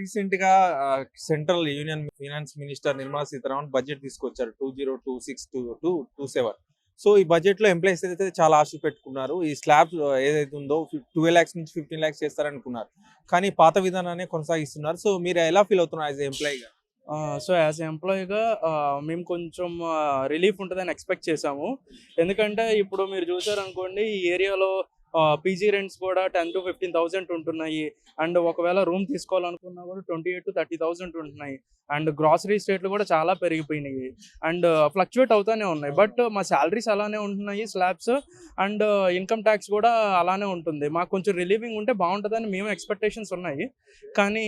రీసెంట్గా central union finance minister Nirmala Sitharaman budget తీసుకొచ్చారు. Two zero two six two two two seven. So ఈ బడ్జెట్లో employees అయితే చాలా ఆశలు పెట్టుకున్నారు ఈ స్లాబ్ ఏదైతే ఉందో ట్వెల్వ్ లాక్స్ నుంచి ఫిఫ్టీన్ లాక్స్ చేస్తారనుకున్నారు. కానీ పాత విధానాన్ని కొనసాగిస్తున్నారు. సో మీరు ఎలా ఫీల్ అవుతున్నారు యాజ్ ఎంప్లాయీగా? సో యాజ్ ఎంప్లాయీగా మేము కొంచెం రిలీఫ్ ఉంటుందని ఎక్స్పెక్ట్ చేసాము ఎందుకంటే ఇప్పుడు మీరు చూసారనుకోండి ఈ ఏరియాలో పీజీ రెంట్స్ కూడా టెన్ టు ఫిఫ్టీన్ థౌసండ్ ఉంటున్నాయి. అండ్ ఒకవేళ రూమ్ తీసుకోవాలనుకున్నా కూడా twenty eight to thirty thousand ఉంటున్నాయి. అండ్ గ్రాసరీస్ రేట్లు కూడా చాలా పెరిగిపోయినాయి. అండ్ ఫ్లక్చువేట్ అవుతానే ఉన్నాయి. బట్ మా శాలరీస్ అలానే ఉంటున్నాయి స్లాబ్స్ అండ్ ఇన్కమ్ ట్యాక్స్ కూడా అలానే ఉంటుంది. మాకు కొంచెం రిలీవింగ్ ఉంటే బాగుంటుందని మేము ఎక్స్పెక్టేషన్స్ ఉన్నాయి. కానీ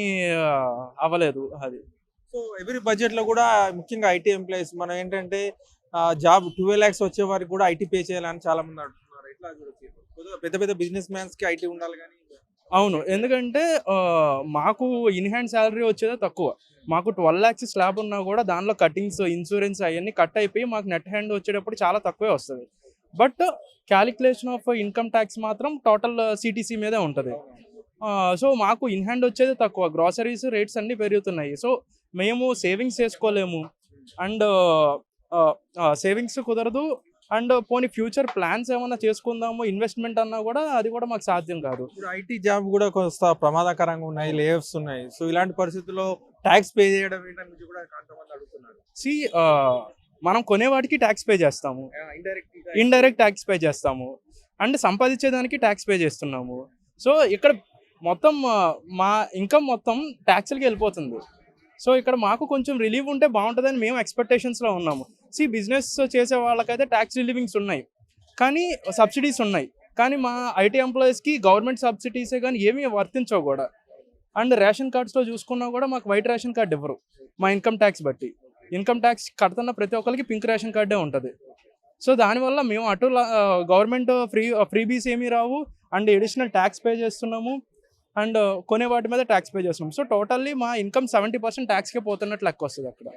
అవ్వలేదు అది. సో ఎవ్రీ బడ్జెట్లో కూడా ముఖ్యంగా ఐటీ ఎంప్లాయీస్ మనం ఏంటంటే జాబ్ ట్వెల్వ్ లాక్స్ వచ్చే వారికి కూడా ఐటీ పే చేయాలని చాలా మంది అంటున్నారు పెద్ద పెద్ద బిజినెస్ మ్యాన్స్కి ఐటీ ఉండాలి కానీ అవును. ఎందుకంటే మాకు ఇన్ హ్యాండ్ శాలరీ వచ్చేదే తక్కువ. మాకు ట్వెల్వ్ ల్యాక్స్ స్లాబ్ ఉన్నా కూడా దానిలో కటింగ్స్ ఇన్సూరెన్స్ అవన్నీ కట్ అయిపోయి మాకు నెట్ హ్యాండ్ వచ్చేటప్పుడు చాలా తక్కువే వస్తుంది. But calculation of income tax మాత్రం టోటల్ సిటీసీ మీదే ఉంటుంది. సో మాకు ఇన్ హ్యాండ్ వచ్చేది తక్కువ. గ్రాసరీస్ రేట్స్ అన్నీ పెరుగుతున్నాయి. సో మేము సేవింగ్స్ చేసుకోలేము. అండ్ సేవింగ్స్ కుదరదు. అండ్ పోనీ ఫ్యూచర్ ప్లాన్స్ ఏమన్నా చేసుకుందాము ఇన్వెస్ట్మెంట్ అన్నా కూడా అది కూడా మాకు సాధ్యం కాదు. ఇప్పుడు ఐటీ జాబ్ కూడా కొంత ప్రమాదకరంగా ఉన్నాయి లేఆఫ్స్ ఉన్నాయి. సో ఇలాంటి పరిస్థితుల్లో ట్యాక్స్ పే చేయడం ఏంటని గురించి కూడా కొంతమంది అడుగుతున్నారు. సి మనం కొనే వాటికి ట్యాక్స్ పే చేస్తాము. ఇండైరెక్ట్ ట్యాక్స్ పే చేస్తాము. అండ్ సంపాదించేదానికి ట్యాక్స్ పే చేస్తున్నాము. సో ఇక్కడ మొత్తం మా ఇన్కమ్ మొత్తం ట్యాక్స్లకి వెళ్ళిపోతుంది. సో ఇక్కడ మాకు కొంచెం రిలీఫ్ ఉంటే బాగుంటుందని మేము ఎక్స్పెక్టేషన్స్లో ఉన్నాము. సి బిజినెస్ చేసే వాళ్ళకైతే ట్యాక్స్ రిలీవింగ్స్ ఉన్నాయి. కానీ సబ్సిడీస్ ఉన్నాయి. కానీ మా ఐటీ ఎంప్లాయీస్కి గవర్నమెంట్ సబ్సిడీసే కానీ ఏమీ వర్తించవు కూడా. అండ్ రేషన్ కార్డ్స్లో చూసుకున్నా కూడా మాకు వైట్ రేషన్ కార్డ్ ఇవ్వరు. మా ఇన్కమ్ ట్యాక్స్ బట్టి. ఇన్కమ్ ట్యాక్స్ కడుతున్న ప్రతి ఒక్కరికి పింక్ రేషన్ కార్డే ఉంటుంది. సో దానివల్ల మేము అటు గవర్నమెంట్ ఫ్రీ ఫ్రీబీస్ ఏమీ రావు. అండ్ ఎడిషనల్ ట్యాక్స్ పే చేస్తున్నాము. అండ్ కొనే వాటి మీద ట్యాక్స్ పే చేస్తున్నాం సో టోటల్లీ మా ఇన్కమ్ సెవెంటీ పర్సెంట్ ట్యాక్స్కే పోతున్నట్లు లెక్క వస్తుంది అక్కడ.